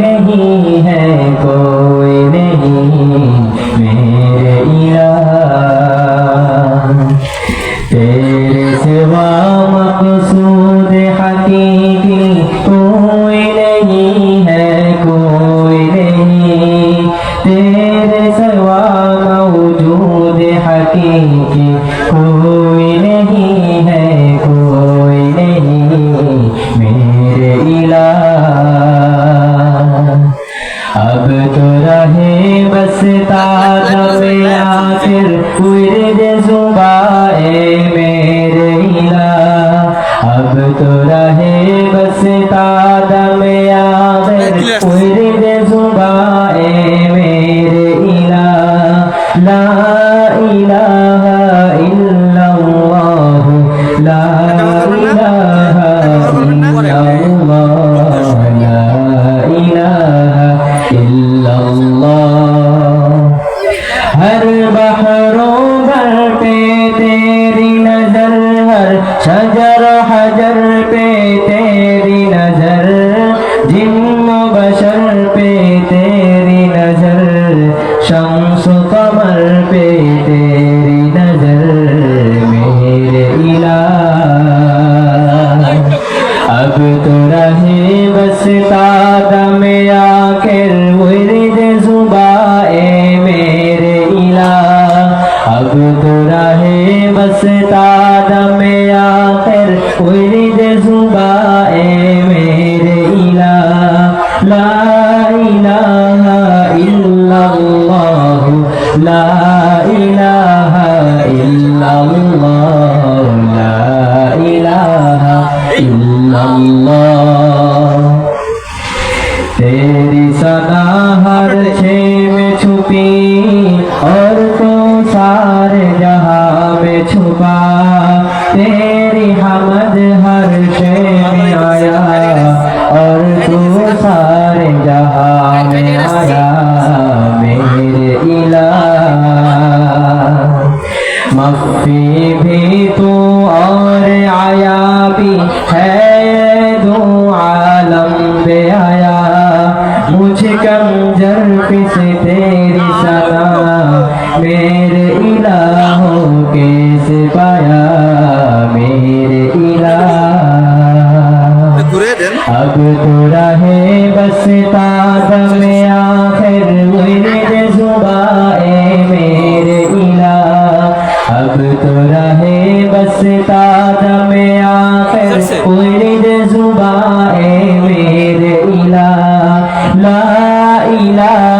नहीं है, कोई नहीं, मेरे तेरे सिवा मकसूद हकीकी, कोई नहीं है, कोई नहीं। तेरे सिवा मौजूद हकीकी, कोई जुबाए मेरे इलाह ला इलाहा अब तो रहे बस तादम आखिर विरद जुबाए मेरे इलाह अब तो रहे बस तादम आखिर विरद जुबाए मेरे इलाह ला इलाहा इल्लल्लाह, ला इलाहा सदा हर छे में छुपी और तो सारे जहाँ में छुपा। तेरी हमद हर में आया और तू सारे जहाँ में आया मेरे इलाह मफ़ी भी तू और आया भी है दो मेरे इलाहों के सिपाया मेरे इला अब तो रहे बस ताजम आखिर मेरे जुबाए मेरे इला अब तो रहे बस ताजम आखिर मेरे जुबाए मेरे इला ला इलाह।